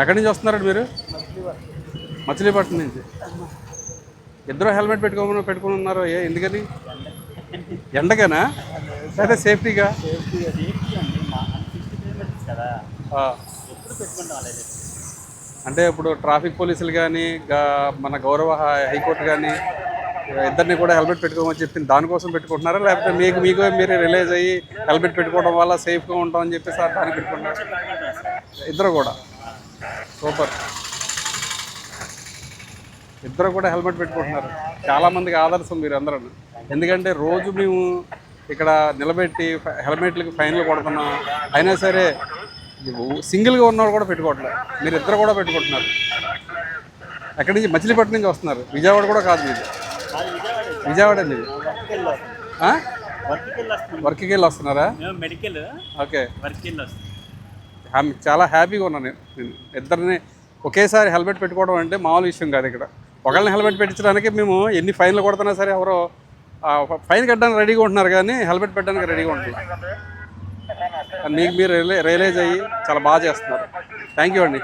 ఎక్కడి నుంచి వస్తున్నారండి మీరు? మచిలీపట్నం నుంచి. ఇద్దరు హెల్మెట్ పెట్టుకోమని పెట్టుకుని ఉన్నారు ఏ ఎందుకని? ఎండగానా లేదా సేఫ్టీగా? అంటే ఇప్పుడు ట్రాఫిక్ పోలీసులు కానీ మన గౌరవ హైకోర్టు కానీ ఇద్దరిని కూడా హెల్మెట్ పెట్టుకోమని చెప్పింది దానికోసం పెట్టుకుంటున్నారా? లేకపోతే మీకు మీకు మీరు రిలైజ్ అయ్యి హెల్మెట్ పెట్టుకోవడం వల్ల సేఫ్గా ఉంటామని చెప్పి సార్ దానికి పెట్టుకుంటున్నారు? ఇద్దరు కూడా. సూపర్. ఇద్దరు కూడా హెల్మెట్ పెట్టుకుంటున్నారు. చాలా మందికి ఆదర్శం మీరు అందరూ. ఎందుకంటే రోజు మేము ఇక్కడ నిలబెట్టి హెల్మెట్లకి ఫైన్లు కొడుతున్నాం. అయినా సరే సింగిల్గా ఉన్నవాడు కూడా పెట్టుకోవట్లేదు. మీరు ఇద్దరు కూడా పెట్టుకుంటున్నారు. ఎక్కడి నుంచి మచిలీపట్నం నుంచి వస్తున్నారు. విజయవాడ కూడా కాదు అది విజయవాడ మీది వర్క్కి వెళ్ళి వస్తున్నారా. మెడికల్. ఓకే. వర్క్కి వెళ్ళి హ్యాపీ చాలా హ్యాపీగా ఉన్నాను నేను. ఇద్దరిని ఒకేసారి హెల్మెట్ పెట్టుకోవడం అంటే మామూలు విషయం కాదు ఇక్కడ. ఒకళ్ళని హెల్మెట్ పెట్టించడానికి మేము ఎన్ని ఫైన్లు కొడుతున్నా సరే ఎవరో ఫైన్ కట్టడానికి రెడీగా ఉంటున్నారు కానీ హెల్మెట్ పెట్టడానికి రెడీగా ఉంటున్నారు. మీకు మీరు రియలై రియలైజ్ అయ్యి చాలా బాగా చేస్తున్నారు. థ్యాంక్ యూ అండి.